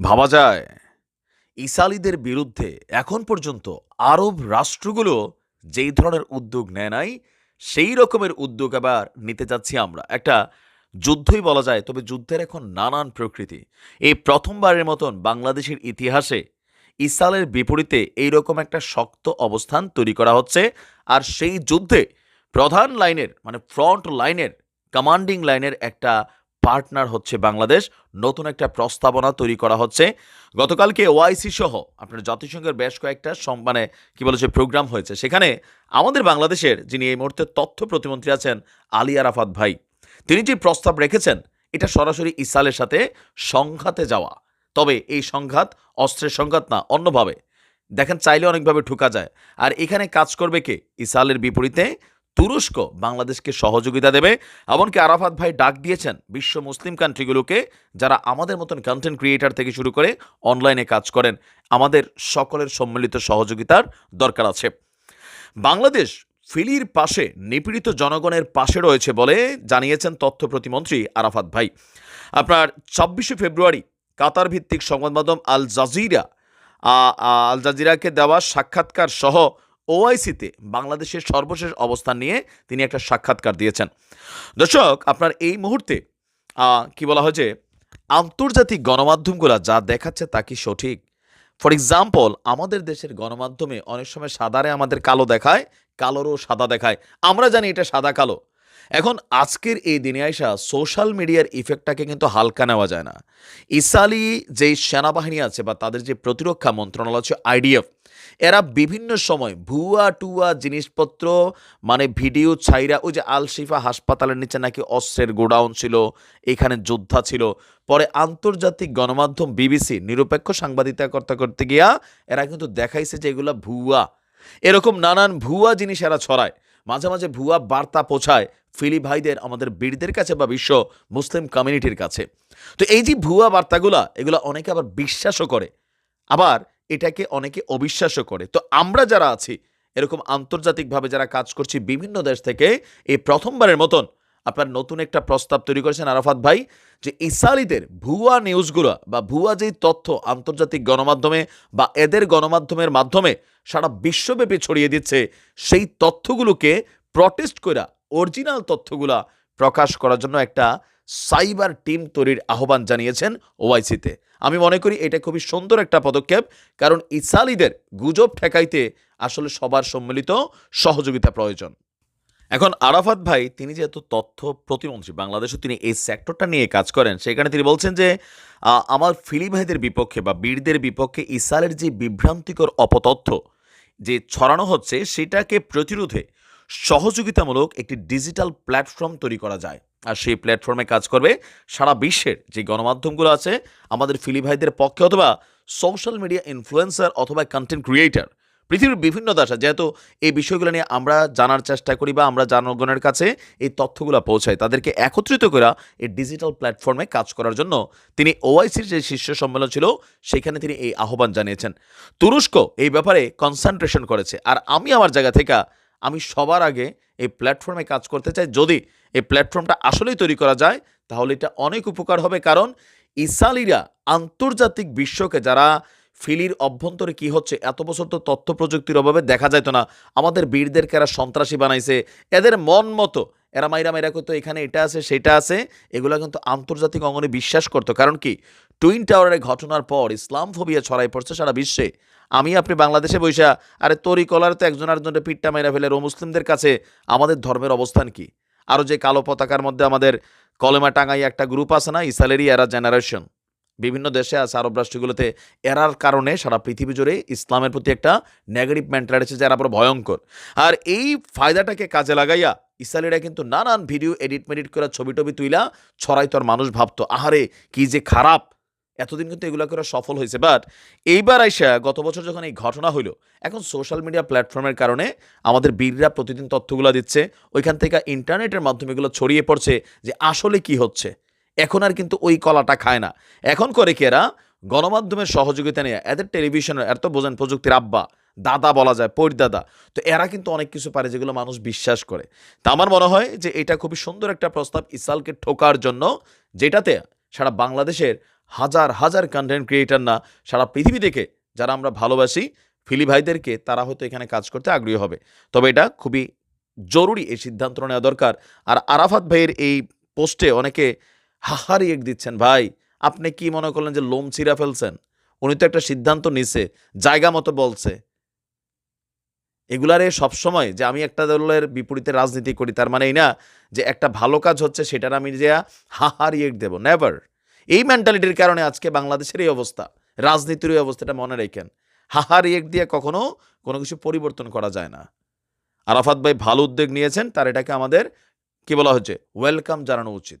ভাবা যায়। ইসালিদের বিরুদ্ধে এখন পর্যন্ত আরব রাষ্ট্রগুলো যেই ধরনের উদ্যোগ নেয় নাই, সেই রকমের উদ্যোগ আবার নিতে যাচ্ছি আমরা। একটা যুদ্ধই বলা যায়, তবে যুদ্ধের এখন নানান প্রকৃতি। এই প্রথমবারের মতন বাংলাদেশের ইতিহাসে ইসালের বিপরীতে এইরকম একটা শক্ত অবস্থান তৈরি করা হচ্ছে, আর সেই যুদ্ধে প্রধান লাইনের মানে ফ্রন্ট লাইনের কমান্ডিং লাইনের একটা পার্টনার হচ্ছে বাংলাদেশ। নতুন একটা প্রস্তাবনা তৈরি করা হচ্ছে। গতকালকে ওআইসি সহ আপনার জাতিসংঘের বেশ কয়েকটা মানে কি বলেছে প্রোগ্রাম হয়েছে, সেখানে আমাদের বাংলাদেশের যিনি এই মুহূর্তে তথ্য প্রতিমন্ত্রী আছেন আলী আরাফাত ভাই, তিনি যে প্রস্তাব রেখেছেন, এটা সরাসরি ইসরায়েলের সাথে সংঘাতে যাওয়া। তবে এই সংঘাত অস্ত্রের সংঘাত না, অন্যভাবে। দেখেন, চাইলে অনেকভাবে ঠুকা যায়। আর এখানে কাজ করবে কে? ইসরায়েলের বিপরীতে তুরস্ক বাংলাদেশকে সহযোগিতা দেবে, এমনকি আরাফাত ভাই ডাক দিয়েছেন বিশ্ব মুসলিম কান্ট্রিগুলোকে যারা আমাদের মতন কন্টেন্ট ক্রিয়েটার থেকে শুরু করে অনলাইনে কাজ করেন। আমাদের সকলের সম্মিলিত সহযোগিতার দরকার আছে। বাংলাদেশ ফিলির পাশে নিপীড়িত জনগণের পাশে রয়েছে বলে জানিয়েছেন তথ্য প্রতিমন্ত্রী আরাফাত ভাই। আপনার ছাব্বিশে ফেব্রুয়ারি কাতার ভিত্তিক সংবাদ মাধ্যম আল জাজিরা আল জাজিরাকে দেওয়া সাক্ষাৎকার সহ ওআইসিতে বাংলাদেশের সর্বশেষ অবস্থান নিয়ে তিনি একটা সাক্ষাৎকার দিয়েছেন। দর্শক, আপনার এই মুহূর্তে কি বলা হয় যে, আন্তর্জাতিক গণমাধ্যমগুলো যা দেখাচ্ছে তা কি সঠিক? ফর এক্সাম্পল আমাদের দেশের গণমাধ্যমে অনেক সময় সাদারে আমাদের কালো দেখায়, কালোরও সাদা দেখায়। আমরা জানি এটা সাদা কালো। এখন আজকের এই দিনে আইসা সোশ্যাল মিডিয়ার ইফেক্টটাকে কিন্তু হালকা নেওয়া যায় না। ইসালি যেই সেনাবাহিনী আছে বা তাদের যে প্রতিরক্ষা মন্ত্রণালয় আছে আইডিএফ, এরা বিভিন্ন সময় ভুয়া টুয়া জিনিসপত্র মানে ভিডিও ছাইরা ওই যে আল শিফা হাসপাতালের নিচে নাকি অস্ত্রের গোডাউন ছিল, এখানে যোদ্ধা ছিল। পরে আন্তর্জাতিক গণমাধ্যম বিবিসি নিরপেক্ষ সাংবাদিকতা করতে করতে গিয়া এরা কিন্তু দেখাইছে যে এগুলা ভুয়া। এরকম নানান ভুয়া জিনিস এরা ছড়ায়। মাঝে মাঝে ভুয়া বার্তা পৌঁছায় ফিলি ভাইদের, আমাদের বীরদের কাছে বা বিশ্ব মুসলিম কমিউনিটির কাছে। তো এই যে ভুয়া বার্তাগুলা, এগুলো অনেকে আবার বিশ্বাসও করে। আবার এটাকে অনেকে অবিশ্বাসও করে। তো আমরা যারা আছি, এরকম আন্তর্জাতিকভাবে যারা কাজ করছি বিভিন্ন দেশ থেকে, এই প্রথমবারের মতন আপনার নতুন একটা প্রস্তাব তৈরি করেছেন আরাফাত ভাই যে ইসালিদের ভুয়া নিউজগুলো বা ভুয়া যেই তথ্য আন্তর্জাতিক গণমাধ্যমে বা এদের গণমাধ্যমের মাধ্যমে সারা বিশ্বব্যাপী ছড়িয়ে দিচ্ছে, সেই তথ্যগুলোকে প্রটেস্ট করা অরিজিনাল তথ্যগুলা প্রকাশ করার জন্য একটা সাইবার টিম তৈরির আহ্বান জানিয়েছেন ওআইসিতে আমি মনে করি এটা খুবই সুন্দর একটা পদক্ষেপ, কারণ ইসালিদের গুজব ঠেকাইতে আসলে সবার সম্মিলিত সহযোগিতা প্রয়োজন। এখন আরাফাত ভাই, তিনি যেহেতু তথ্য প্রতিমন্ত্রী বাংলাদেশে তিনি এই সেক্টরটা নিয়ে কাজ করেন, সেখানে তিনি বলছেন যে আমার ফিলি ভাইদের বিপক্ষে বা বীরদের বিপক্ষে ইসালের যে বিভ্রান্তিকর অপতথ্য যে ছড়ানো হচ্ছে, সেটাকে প্রতিরোধে সহযোগিতামূলক একটি ডিজিটাল প্ল্যাটফর্ম তৈরি করা যায়। আর সেই প্ল্যাটফর্মে কাজ করবে সারা বিশ্বের যে গণমাধ্যমগুলো আছে, আমাদের ফিলি ভাইদের পক্ষে অথবা সোশ্যাল মিডিয়া ইনফ্লুয়েন্সার অথবা কন্টেন্ট ক্রিয়েটার পৃথিবীর বিভিন্ন দেশে, যেহেতু এই বিষয়গুলো নিয়ে আমরা জানার চেষ্টা করি বা আমরা জনগণের কাছে এই তথ্যগুলো পৌঁছাই, তাদেরকে একত্রিত করে এই ডিজিটাল প্ল্যাটফর্মে কাজ করার জন্য তিনি ওআইসির যে শীর্ষ সম্মেলন ছিল, সেখানে তিনি এই আহ্বান জানিয়েছেন। তুরস্ক এই ব্যাপারে কনসেন্ট্রেশন করেছে, আর আমি আমার জায়গা থেকে, আমি সবার আগে এই প্ল্যাটফর্মে কাজ করতে চাই। যদি এই প্ল্যাটফর্মটা আসলেই তৈরি করা যায়, তাহলে এটা অনেক উপকার হবে, কারণ ইসালিরা আন্তর্জাতিক বিশ্বকে যারা ফিলির অভ্যন্তরে কি হচ্ছে? এত বছর তো তথ্য প্রযুক্তির অভাবে দেখা যেত না। আমাদের বীরদেরকে এরা সন্ত্রাসী বানাইছে। এদের মন মতো, এরা মাইরা মাইরা করতো এখানে এটা আছে, সেটা আছে। এগুলো কিন্তু আন্তর্জাতিক অঙ্গনে বিশ্বাস করতো। কারণ কি? টুইন টাওয়ারের ঘটনার পর ইসলাম ফোবিয়া ছড়াই পড়ছে সারা বিশ্বে। আমি আপনি বাংলাদেশে বৈশা আরে তরি কলার তো একজন আরেকজনের পিঠটা মাইরা ফেলে ও মুসলিমদের কাছে। আমাদের ধর্মের অবস্থান কি? আরও যে কালো পতাকার মধ্যে আমাদের কলেমা টাঙ্গাই একটা গ্রুপ আছে না ইসালেরই এরা জেনারেশন। বিভিন্ন দেশে আছে আরব রাষ্ট্রগুলোতে এরার কারণে সারা পৃথিবী জুড়ে ইসলামের প্রতি একটা নেগেটিভ মেন্টালিটি যারা আবার ভয়ঙ্কর। আর এই ফায়দাটাকে কাজে লাগাইয়া ইসরায়েলিরা কিন্তু নানান ভিডিও এডিট মেডিট করে ছবি টবি তুইলা ছড়াই তোর মানুষ ভাবতো, আহারে, কি যে খারাপ। এতদিন কিন্তু এগুলো করে সফল হয়েছে বাট এইবার আইসা গত বছর যখন এই ঘটনা হইল, এখন সোশ্যাল মিডিয়া প্ল্যাটফর্মের কারণে আমাদের বীররা প্রতিদিন তথ্যগুলো দিচ্ছে, ওইখান থেকে ইন্টারনেটের মাধ্যমে এগুলো ছড়িয়ে পড়ছে যে আসলে কি হচ্ছে। এখন আর কিন্তু ওই কলাটা খায় না। এখন করে কি এরা? গণমাধ্যমের সহযোগিতা নিয়ে, এদের টেলিভিশনের এত বোঝেন প্রযুক্তির আব্বা, দাদা বলা যায় পরিদাদা তো এরা কিন্তু অনেক কিছু পারে যেগুলো মানুষ বিশ্বাস করে। তা আমার মনে হয় যে এটা খুবই সুন্দর একটা প্রস্তাব ইসালকে ঠোকার জন্য, যেটাতে সারা বাংলাদেশের হাজার হাজার কন্টেন্ট ক্রিয়েটার না, সারা পৃথিবী থেকে যারা আমরা ভালোবাসি, ফিলি ভাইদেরকে, তারা হয়তো এখানে কাজ করতে আগ্রহী হবে। তবে এটা খুবই জরুরি এই সিদ্ধান্ত নেওয়া দরকার। আর আরাফাত ভাইয়ের এই পোস্টে অনেকে হাহারি এক দিচ্ছেন, ভাই, আপনি কি মনে করলেন যে লোম ছিঁড়া ফেলছেন? উনি তো একটা সিদ্ধান্ত নিছে, জায়গা মতো বলছে। এগুলারে সবসময় যে আমি একটা দলের বিপরীতে রাজনীতি করি, তার মানে এই না যে একটা ভালো কাজ হচ্ছে সেটার আমি যে হাহা রিয়েক্ট দেবো, নেভার। এই মেন্টালিটির কারণে আজকে বাংলাদেশের এই অবস্থা, রাজনীতির এই অবস্থাটা মনে রেখেন। হাহা রিয়েক্ট দিয়ে কখনো কোনো কিছু পরিবর্তন করা যায় না। আরাফাত ভাই ভালো উদ্যোগ নিয়েছেন, তার এটাকে আমাদের কি বলা হচ্ছে, ওয়েলকাম জানানো উচিত।